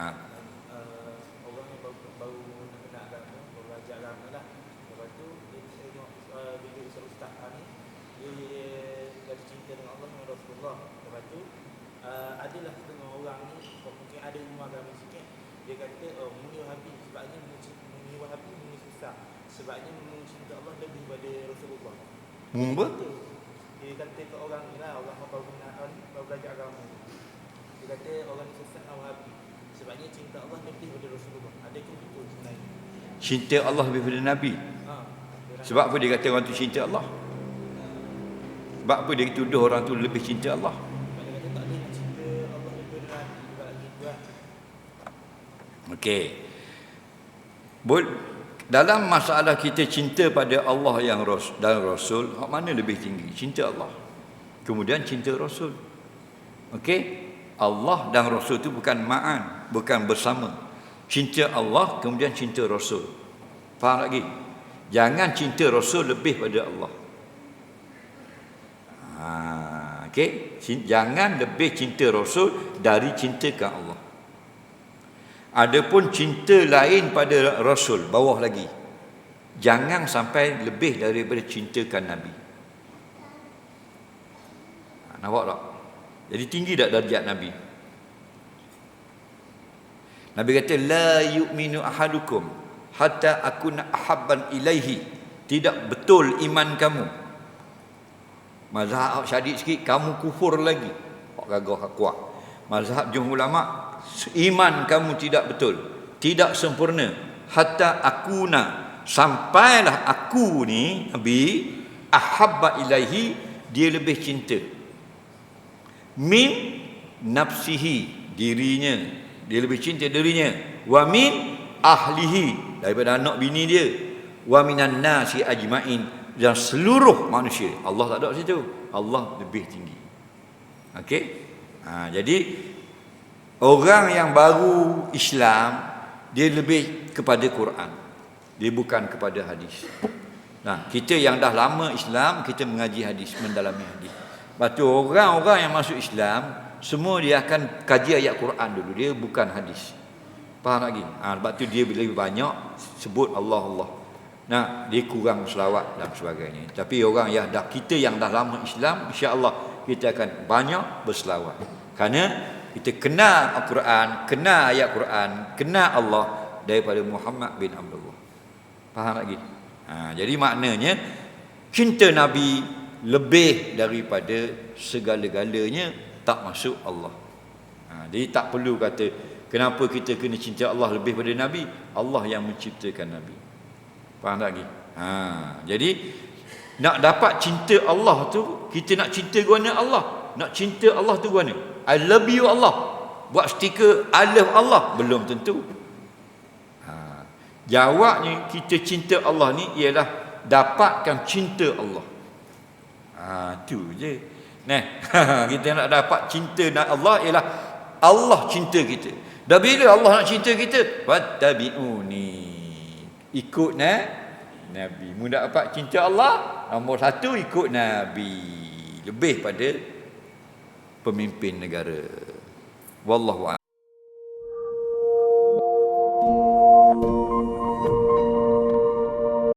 Ha. uh, orang yang baru, baru nak kenal agama, baru belajar agama lah. Lepas tu dia tengok uh, video Ustaz Ustaz ni, dia jatuh cinta dengan Allah dan Rasulullah. Lepas tu uh, adalah setengah orang ni, mungkin ada rumah agama sikit, dia kata, oh muni Wahabi sebabnya muni, muni Wahabi muni susah. Sebabnya cinta Allah lebih pada Rasulullah. Hmm, apa? Kata, Dia kata ke orang ni lah, orang yang baru ni baru belajar agama. Dia kata orang ni sesat Wahabi. Sebabnya cinta Allah lebih pada Rasulullah. Adakah betul sebenarnya? Cinta Allah lebih pada Nabi. Ha. rasa- Sebab apa dia kata orang tu cinta Allah? Sebab apa dia tuduh orang tu lebih cinta Allah? Kan. Okey. Dalam masalah kita cinta pada Allah yang ras dan Rasul, hak mana lebih tinggi? Cinta Allah. Kemudian cinta Rasul. Okey? Allah dan Rasul itu bukan ma'an, bukan bersama. Cinta Allah kemudian cinta Rasul. Faham lagi? Jangan cinta Rasul lebih pada Allah. Ha? Cin- Jangan lebih cinta Rasul dari cintakan Allah. Adapun cinta lain pada Rasul bawah lagi. Jangan sampai lebih daripada cintakan Nabi. Ha, nampak tak? Jadi tinggi tak darjat Nabi? Nabi kata la yu'minu ahadukum hatta akuna ahabban ilaihi. Tidak betul iman kamu. Mazhab syadid sikit kamu kufur lagi. Hak gagah kuat. Mazhab jumhur ulama iman kamu tidak betul. Tidak sempurna hatta akuna sampailah aku ni Nabi ahabba ilaihi dia lebih cinta min nafsihi dirinya. Dia lebih cinta dirinya. Wa min ahlihi daripada anak bini dia. Wa minan nasi ajmain dan seluruh manusia. Allah tak ada kat situ. Allah lebih tinggi. Okey? Ha, jadi orang yang baru Islam dia lebih kepada Quran. Dia bukan kepada hadis. Nah kita yang dah lama Islam kita mengaji hadis mendalami hadis Lepas tu orang-orang yang masuk Islam semua dia akan kaji ayat Quran dulu. Dia bukan hadis. Faham lagi ha, sebab tu dia lebih banyak sebut Allah Allah. Nah dia kurang selawat dan sebagainya. Tapi orang yang dah kita yang dah lama Islam insya-Allah kita akan banyak berselawat. Kerana kita kenal Al-Quran kenal ayat Quran kenal Allah daripada Muhammad bin Abdullah. Faham lagi ha, jadi maknanya cinta Nabi lebih daripada segala-galanya tak masuk Allah. Ha, jadi tak perlu kata kenapa kita kena cinta Allah lebih pada Nabi? Allah yang menciptakan Nabi. Faham tak lagi? Ha, jadi nak dapat cinta Allah tu kita nak cinta guna Allah. Nak cinta Allah tu guna. I love you Allah. Buat stiker I love Allah belum tentu. Ha, jawabnya kita cinta Allah ni ialah dapatkan cinta Allah. Ha, tu je. Nah, kita nak dapat cinta nak Allah ialah Allah cinta kita. Dah bila Allah nak cinta kita? Wattabi'uni. Ikut nah Nabi. Mu nak dapat cinta Allah, nombor satu ikut Nabi. Lebih pada pemimpin negara. Wallahu a'lam.